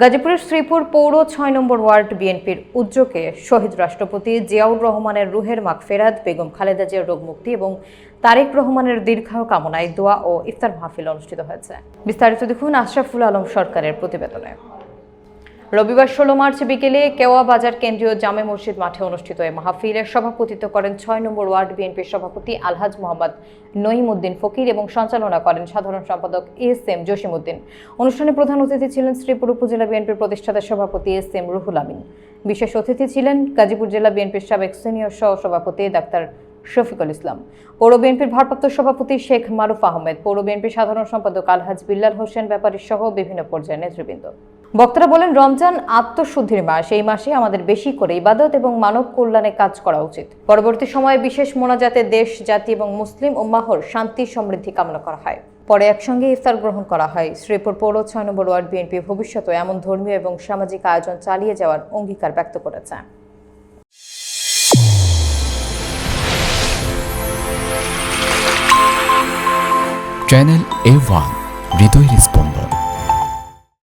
গাজীপুরের শ্রীপুর পৌর ছয় নম্বর ওয়ার্ড বিএনপির উদ্যোগে শহীদ রাষ্ট্রপতি জিয়াউর রহমানের রুহের মাক মাগফেরাত, বেগম খালেদা জিয়ার রোগ মুক্তি এবং তারেক রহমানের দীর্ঘায়ু কামনায় দোয়া ও ইফতার মাহফিল অনুষ্ঠিত হয়েছে। বিস্তারিত দেখুন আশরাফুল আলম সরকারের প্রতিবেদনে। রবিবার ষোলো মার্চ বিকেলে কেওয়া বাজার কেন্দ্রীয় জামে মসজিদ মাঠে অনুষ্ঠিত এই মাহফিলের সভাপতিত্ব করেন ছয় নম্বর ওয়ার্ড বিএনপির সভাপতি আলহাজ মোহাম্মদ নঈমউদ্দিন ফকির এবং সঞ্চালনা করেন সাধারণ সম্পাদক এস এম জসিমউদ্দিন অনুষ্ঠানে প্রধান অতিথি ছিলেন শ্রীপুর উপজেলা বিএনপির প্রতিষ্ঠাতা সভাপতি এস এম রুহুল আমিন। বিশেষ অতিথি ছিলেন গাজীপুর জেলা বিএনপির সাবেক সিনিয়র সহ সভাপতি ডাক্তার শফিকুল ইসলাম, পৌর বিএনপির ভারপ্রাপ্ত সভাপতি শেখ মারুফ আহমেদ, পৌর বিএনপির সাধারণ সম্পাদক আলহাজ বিল্লাল হোসেন ব্যাপারী সহ বিভিন্ন পর্যায়ের নেতৃবৃন্দ। বক্তারা বলেন, রমজান আত্মশুদ্ধির মাস। এই মাসে আমাদের বেশি করে ইবাদত এবং মানব কল্যাণে কাজ করা উচিত। পরবর্তী সময়ে বিশেষ মোনাজাতে দেশ, জাতি এবং মুসলিম উম্মাহর শান্তি, সমৃদ্ধি কামনা করা হয়। পরে একসঙ্গে ইফতার গ্রহণ করা হয়। শ্রীপুর পৌর ছয় নম্বর ওয়ার্ড বিএনপি ভবিষ্যতে এমন ধর্মীয় এবং সামাজিক আয়োজন চালিয়ে যাওয়ার অঙ্গীকার ব্যক্ত করেছে। চ্যানেল এ ওয়ান, হৃদয়ের স্পন্দন।